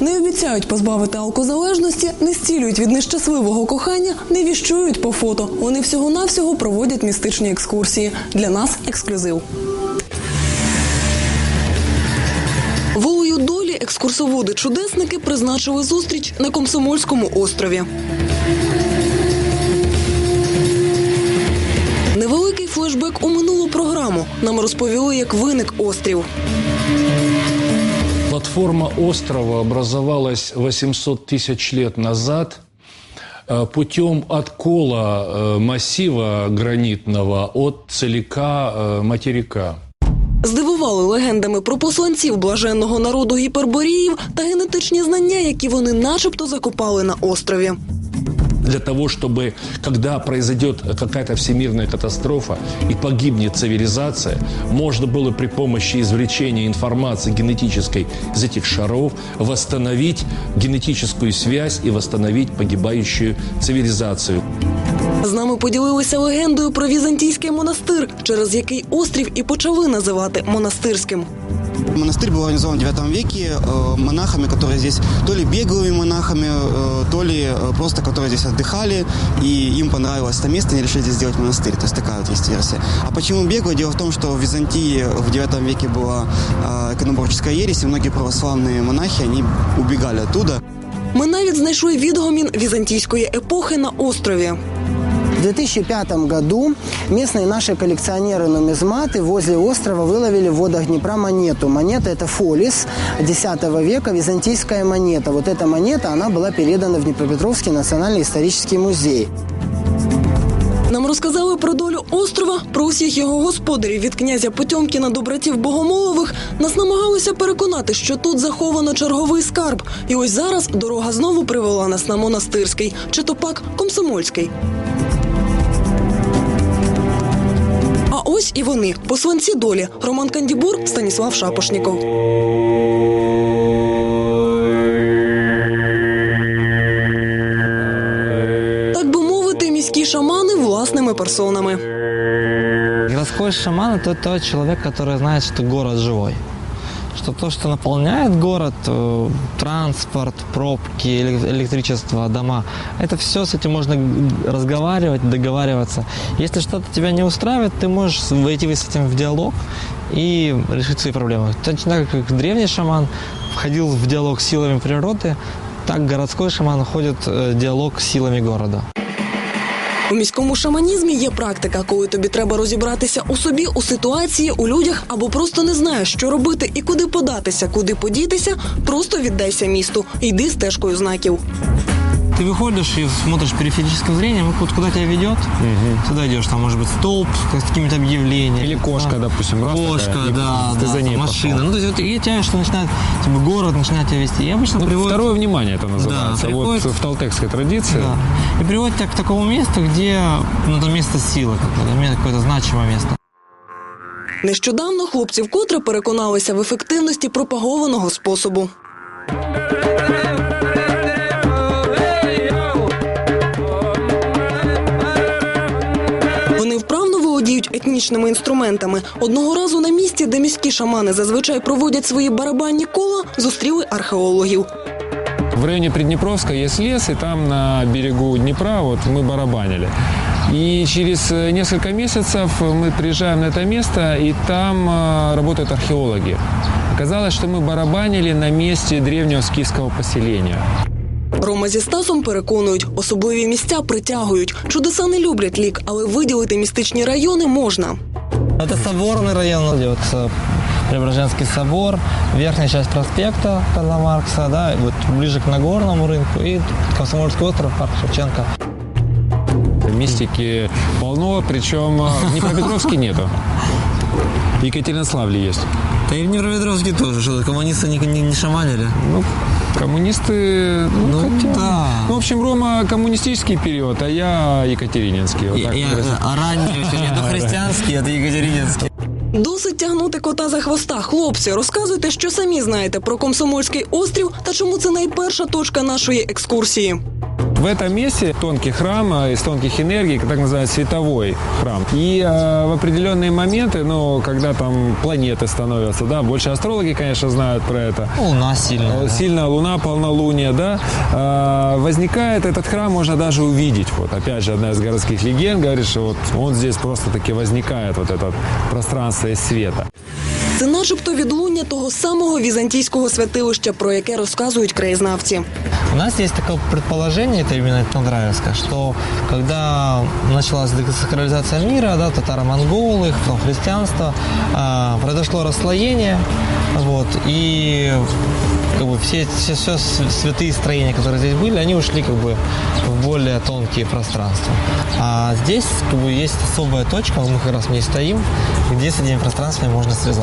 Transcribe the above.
Не обіцяють позбавити алкозалежності, не зцілюють від нещасливого кохання, не віщують по фото. Вони всього-навсього проводять містичні екскурсії. Для нас ексклюзив. Волею долі екскурсоводи-чудесники призначили зустріч на Комсомольському острові. Невеликий флешбек у минулу програму. Нам розповіли, як виник острів. Платформа острова образовалась 800 тысяч лет назад э, путем откола э, массива гранитного от целика э, материка. Здивували легендами про посланців блаженного народу гіперборіїв та генетичні знання, які вони начебто закопали на острові. Для того, чтобы, когда произойдет какая-то всемирная катастрофа и погибнет цивилизация, можно было при помощи извлечения информации генетической из этих шаров восстановить генетическую связь и восстановить погибающую цивилизацию. З нами поділилися легендою про візантійський монастир, через який острів і почали називати монастирським. Монастырь был организован в IX веке э, монахами, которые здесь то ли беглыми монахами, э, то ли э, просто которые здесь отдыхали, и им понравилось это место, они решили здесь сделать монастырь. То есть такая вот есть версия. А почему беглые? Дело в том, что в Византии в IX веке была э, иконоборческая ересь, и многие православные монахи, они убегали оттуда. Ми навіть знайшли відгомін візантійської епохи на острові. В 2005 году местные наши коллекционеры-нумизматы возле острова выловили в водах Днепра монету. Монета – это фолис X века, византийская монета. Вот эта монета, она была передана в Днепропетровский национальный исторический музей. Нам розказали про долю острова, про усіх його господарів від князя Потьомкіна до братів Богомолових. Нас намагалися переконати, що тут заховано черговий скарб. І ось зараз дорога знову привела нас на монастирський, чи то пак комсомольський. Ось і вони, посланці долі. Роман Кандібур, Станіслав Шапошніков. Так би мовити, міські шамани власними персонами. Городской шаман – это тот человек, который знает, что город живой. Что то, что наполняет город, э, транспорт, пробки, эле- электричество, дома, это все с этим можно разговаривать, договариваться. Если что-то тебя не устраивает, ты можешь войти с этим в диалог и решить свои проблемы. Точно так, как древний шаман входил в диалог с силами природы, так городской шаман входит э, в диалог с силами города. У міському шаманізмі є практика, коли тобі треба розібратися у собі, у ситуації, у людях або просто не знаєш, що робити і куди податися, куди подітися. Просто віддайся місту, йди стежкою знаків. Ты выходишь и смотришь периферическим зрением, вот куда тебя ведет, туда идешь, там может быть столб с какими-то объявлениями. Или кошка, Да. допустим, раз Кошка, такая, и да, ты да, за ней машина. пошел. Ну, то есть вот и тебя что начинает, типа, город начинает тебя вести. И обычно Ну, приводит... Второе внимание это называется. Да, вот приходит- в толтекской традиции. Да. И приводит тебя к такому месту, где, ну, это место силы какое-то, какое-то значимое место. Нещодавно хлопці вкотре переконалися в ефективності пропагованого способу. володіють етнічними інструментами. Одного разу на місці, де міські шамани зазвичай проводять свої барабанні кола, зустріли археологів. В районе Приднепровска есть лес, и там на берегу Днепра вот мы барабанили. И через э, несколько месяцев мы приезжаем на это место, и там э, работают археологи. Оказалось, что мы барабанили на месте древнего скифского поселения. Рома зі Стасом переконують, особливі місця притягують. Чудеса не люблять лік, але виділити містичні райони можна. Это соборный район, где вот э, Преображенский собор, верхняя часть проспекта Карла Маркса, да, и вот ближе к Нагорному рынку и Комсомольский остров, парк Шевченко. Мистики полно, причем э, в Днепропетровске нету. В Екатеринославле есть. Да и в Днепропетровске тоже, что коммунисты не, не, не шаманили. Ну, коммунисты... Ну, Ну, хотя- да. Ну, в общем, Рома коммунистический период, а я екатерининский. Вот Я, так я, вот. а ранний, это христианский, это екатерининский. Досить тягнути кота за хвоста. Хлопці, розказуйте, що самі знаєте про Комсомольський острів та чому це найперша точка нашої екскурсії. В этом месте тонкий храм э, из тонких энергий, так называемый световой храм. И э, в определенные моменты, ну, когда там планеты становятся, да, больше астрологи, конечно, знают про это. Луна сильная. Э, да. Сильная луна, полнолуние, да, э, возникает этот храм, можно даже увидеть. Вот опять же, одна из городских легенд говорит, что вот он здесь просто-таки возникает, вот это пространство из света. Це начебто відлуння того самого візантійського святилища, про яке розказують краєзнавці. У нас есть такое предположение, это именно Этнографское, что когда началась десакрализация мира, да, татаро-монголы, потом христианство, а, произошло расслоение, вот, и как бы все, все, все святые строения, которые здесь были, они ушли как бы в более тонкие пространства. А здесь как бы есть особая точка, мы как раз в ней стоим, где с этими пространствами можно связаться.